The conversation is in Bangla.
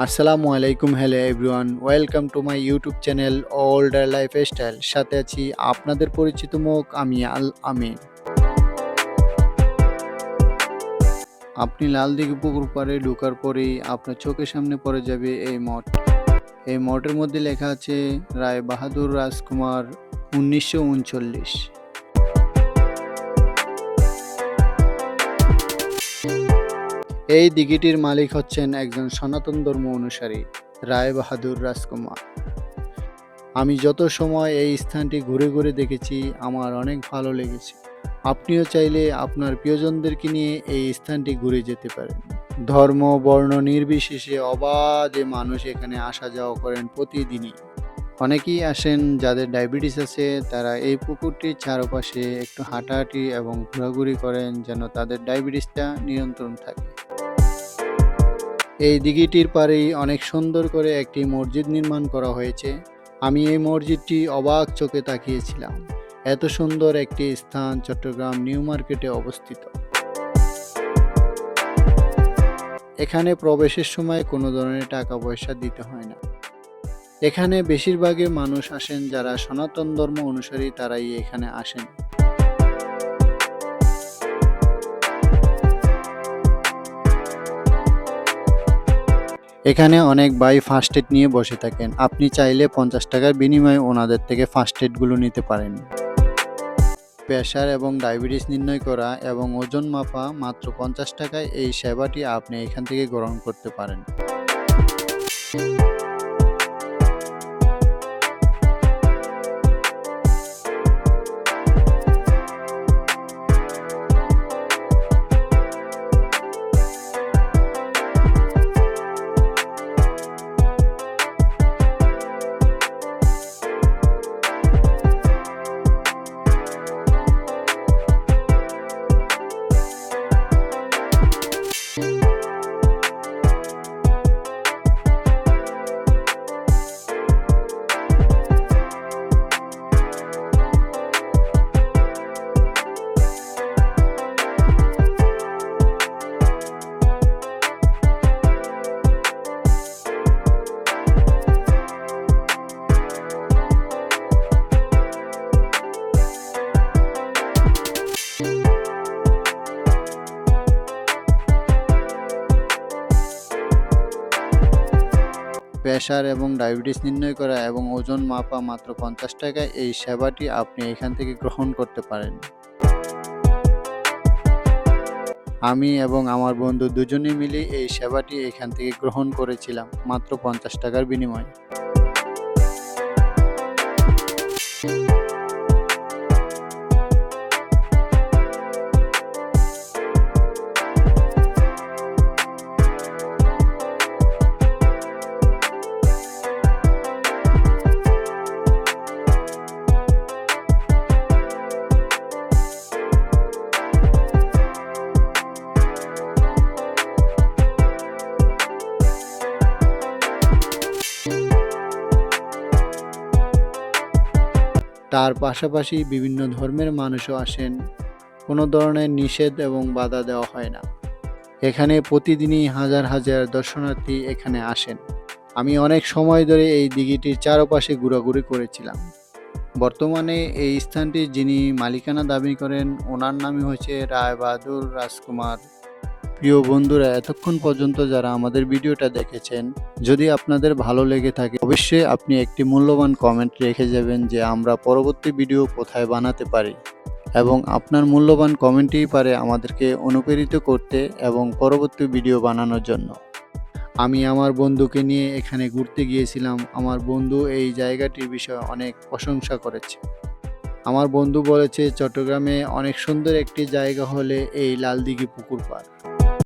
আসসালামু আলাইকুম hello everyone welcome to my YouTube channel older lifestyle সাথে আছি আপনাদের পরিচিত মুখ, আমি আল আমিন। আপনি লাল দিঘি পুকুর পাড়ে ঢোকার পরেই আপনার চোখের সামনে পড়ে যাবে এই মঠ। এই মঠের মধ্যে লেখা আছে, রায় বাহাদুর রাজকুমার উনিশশো উনচল্লিশ। এই দিঘিটির মালিক হচ্ছেন একজন সনাতন ধর্ম অনুসারী রায় বাহাদুর রাজকুমার। আমি যত সময় এই স্থানটি ঘুরে ঘুরে দেখেছি, আমার অনেক ভালো লেগেছে। আপনিও চাইলে আপনার প্রিয়জনদেরকে নিয়ে এই স্থানটি ঘুরে যেতে পারেন। ধর্ম, বর্ণ নির্বিশেষে অবাধে মানুষ এখানে আসা যাওয়া করেন প্রতিদিনই। অনেকেই আসেন যাদের ডায়াবেটিস আছে, তারা এই পুকুরটির চারপাশে একটু হাঁটাহাঁটি এবং ঘোরাঘুরি করেন যেন তাদের ডায়াবেটিসটা নিয়ন্ত্রণ থাকে। এই দিঘিটির পাড়েই অনেক সুন্দর করে একটি মসজিদ নির্মাণ করা হয়েছে। আমি এই মসজিদটি অবাক চোখে তাকিয়েছিলাম। এত সুন্দর একটি স্থান চট্টগ্রাম নিউ মার্কেটে অবস্থিত। এখানে প্রবেশের সময় কোনো ধরনের টাকা পয়সা দিতে হয় না। এখানে বেশিরভাগই মানুষ আসেন যারা সনাতন ধর্ম অনুসারী তারাই এখানে আসেন। এখানে অনেক বাই ফার্স্ট এড নিয়ে বসে থাকেন। আপনি চাইলে পঞ্চাশ টাকার বিনিময়ে ওনাদের থেকে ফার্স্ট এডগুলো নিতে পারেন। প্রেশার এবং ডায়াবেটিস নির্ণয় করা এবং ওজন মাপা মাত্র পঞ্চাশ টাকায় এই সেবাটি আপনি এখান থেকে গ্রহণ করতে পারেন। প্রেশার এবং ডায়াবেটিস নির্ণয় করা এবং ওজন মাপা মাত্র পঞ্চাশ টাকায় এই সেবাটি আপনি এখান থেকে গ্রহণ করতে পারেন। আমি এবং আমার বন্ধু দুজনে মিলে এই সেবাটি এখান থেকে গ্রহণ করেছিলাম, মাত্র পঞ্চাশ টাকার বিনিময়ে। তার পাশাপাশি বিভিন্ন ধর্মের মানুষও আসেন। কোনো ধরনের নিষেধ এবং বাধা দেওয়া হয় না। এখানে প্রতিদিনই হাজার হাজার দর্শনার্থী এখানে আসেন। আমি অনেক সময় ধরে এই দিঘিটির চারপাশে ঘোরাঘুরি করেছিলাম। বর্তমানে এই স্থানটির যিনি মালিকানা দাবি করেন, ওনার নামই রায় বাহাদুর রাজকুমার। প্রিয় বন্ধুরা, এতক্ষণ পর্যন্ত যারা আমাদের ভিডিওটা দেখেছেন, যদি আপনাদের ভালো লেগে থাকে, অবশ্যই আপনি একটি মূল্যবান কমেন্ট রেখে যাবেন যে আমরা পরবর্তী ভিডিও কোথায় বানাতে পারি এবং আপনার মূল্যবান কমেন্টই পারে আমাদেরকে অনুপ্রেরিত করতে এবং পরবর্তী ভিডিও বানানোর জন্য। আমি আমার বন্ধুকে নিয়ে এখানে ঘুরতে গিয়েছিলাম। আমার বন্ধু এই জায়গাটির বিষয়ে অনেক প্রশংসা করেছে। আমার বন্ধু বলেছে, চট্টগ্রামে অনেক সুন্দর একটি জায়গা হলে এই লালদিঘি পুকুর পাড়